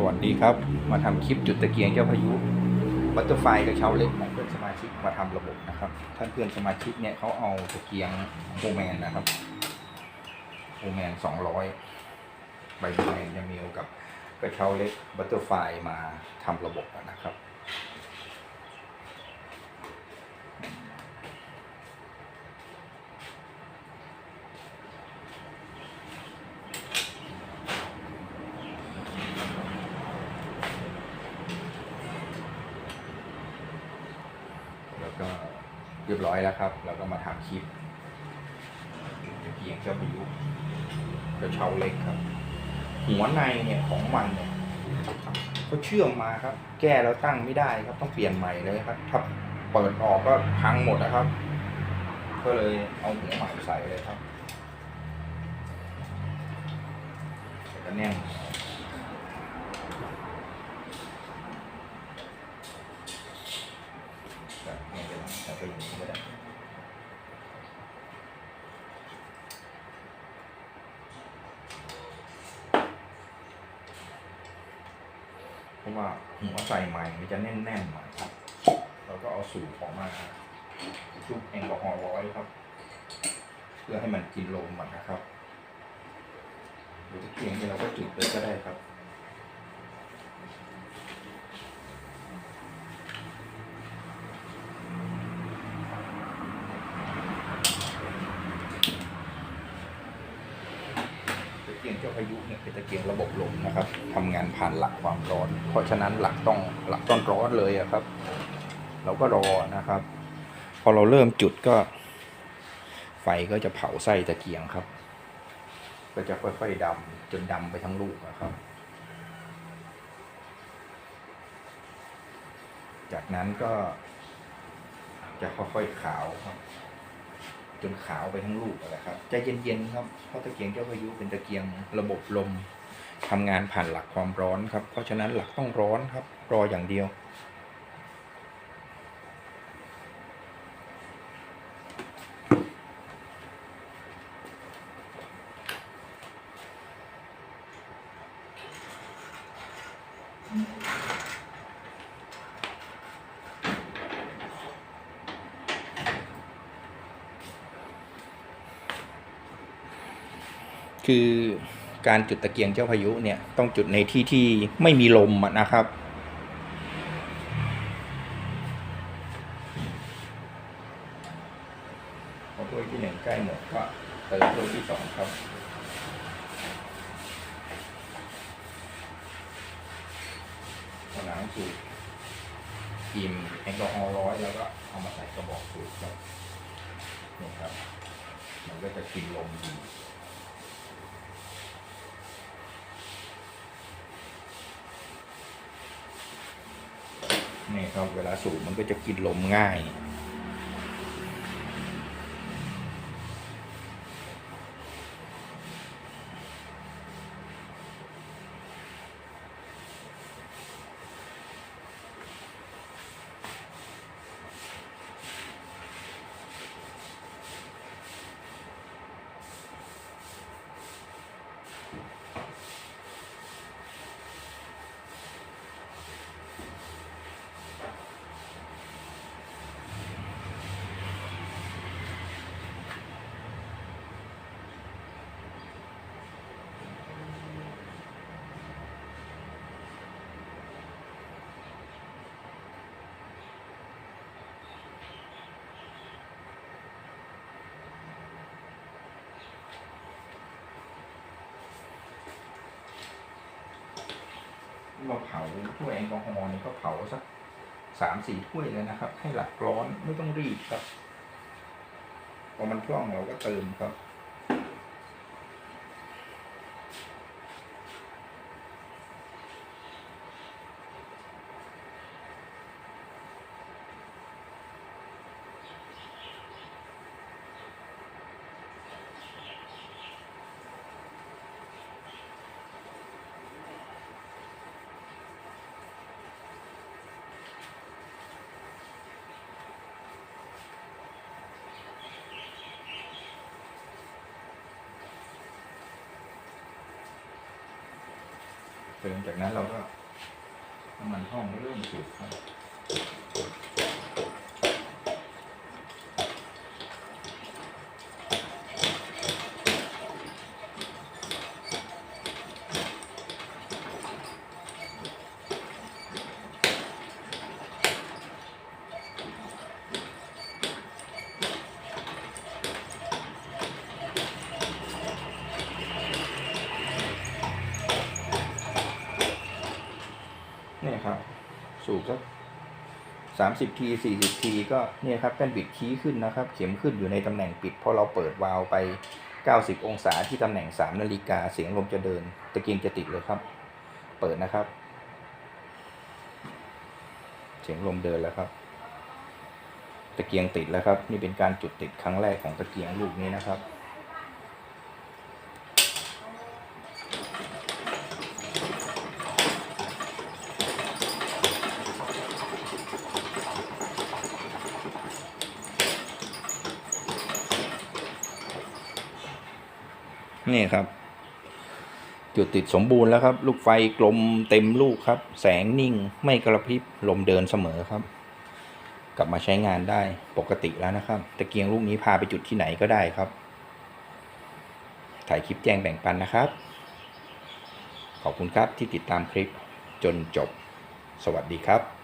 สวัสดีครับ มาทำคลิปจุดตะเกียงเจ้าพายุบัตเตอร์ไฟกระเช้าเล็กของเพื่อนสมาชิกมาทำระบบนะครับ ท่านเพื่อนสมาชิกเนี่ยเขาเอาตะเกียงโฮแมนนะครับโฮแมนสองร้อยใบแมนจะมีกับกระเช้าเล็กบัตเตอร์ไฟมาทำระบบนะครับ แล้วก็ เรียบร้อยแล้วครับแล้วก็มาทำคลิปเกียงเจ้าพายุกระเช้าเล็กครับ หัวในเนี่ยของมันเนี่ยเขาเชื่อมมาครับ แก้แล้วตั้งไม่ได้ครับ ต้องเปลี่ยนใหม่เลยครับ ถ้าเปิดออกก็พังหมดนะครับ ก็เลยเอาหัวใหม่ใส่เลยครับแล้วก็แน่น แต่ไม่เป็นไรแต่ก็อย่างนี้ก็ได้เพ ราะว่าหัวใส่ใหม่มันจะแน่นๆหน่อยครับเราก็เอาสูตรออกมาชุบแอลกอฮอล์ร้อยครับ เพื่อให้มันกินลมมันนะครับหรือตะเกียงนี่เราก็จุดเลยก็ได้ครับ ตะ เจ้าพายุเนี่ยเป็นตะเกียงระบบลมนะครับทำงานผ่านหลักความร้อน เพราะฉะนั้นหลักต้องหลักต้องร้อนเลยอะครับ เราก็รอนะครับ พอเราเริ่มจุดก็ ไฟก็จะเผาไส้ตะเกียงครับ ก็จะค่อยๆดำจนดำไปทั้งลูกนะครับ จากนั้นก็จะค่อยๆขาวครับ จนขาวไปทั้งลูกนะครับใจเย็นๆครับเพราะตะเกียงเจ้าพายุเป็นตะเกียงระบบลมทำงานผ่านหลักความร้อนครับ เพราะฉะนั้นหลักต้องร้อนครับรออย่างเดียว คือการจุดตะเกียงเจ้าพายุเนี่ยต้องจุดในที่ที่ไม่มีลมนะครับ พอถ้วยที่หนึ่งใกล้หมดก็เติมถ้วยที่สองครับผนังสูตรอิ่มแอลกอฮอล์ร้อยแล้วก็เอามาใส่กระบอกสูตรครับนี่ครับ มันก็จะกินลมดี นี่ครับเวลาสูบมันก็จะกินลมง่าย เราเผาถ้วยแอลกอฮอล์นี่ก็เผาสักสามสี่ถ้วยเลยนะครับ ให้หลักร้อนไม่ต้องรีบครับพอมันคล่องเราก็เติมครับ ติมจากนั้นเราก็น้ำมันห้องก็เริ่มสุกครับเนี่ย สูบสักสามสิบทีสี่สิบทีก็เนี่ยครับแป้นบิดคีย์ขึ้นนะครับ เข็มขึ้นอยู่ในตำแหน่งปิดพอเราเปิดวาล์วไป 90 องศาที่ตำแหน่ง 3 นาฬิกาเสียงลมจะเดินตะเกียงจะติดเลยครับ เปิดนะครับ เสียงลมเดินแล้วครับ ตะเกียงติดแล้วครับ นี่เป็นการจุดติดครั้งแรกของตะเกียงลูกนี้นะครับ นี่ครับ จุดติดสมบูรณ์แล้วครับ ลูกไฟกลมเต็มลูกครับ แสงนิ่งไม่กระพริบลมเดินเสมอครับ กลับมาใช้งานได้ปกติแล้วนะครับตะเกียงลูกนี้พาไปจุดที่ไหนก็ได้ครับ ถ่ายคลิปแจ้งแบ่งปันนะครับ ขอบคุณครับที่ติดตามคลิปจนจบ สวัสดีครับ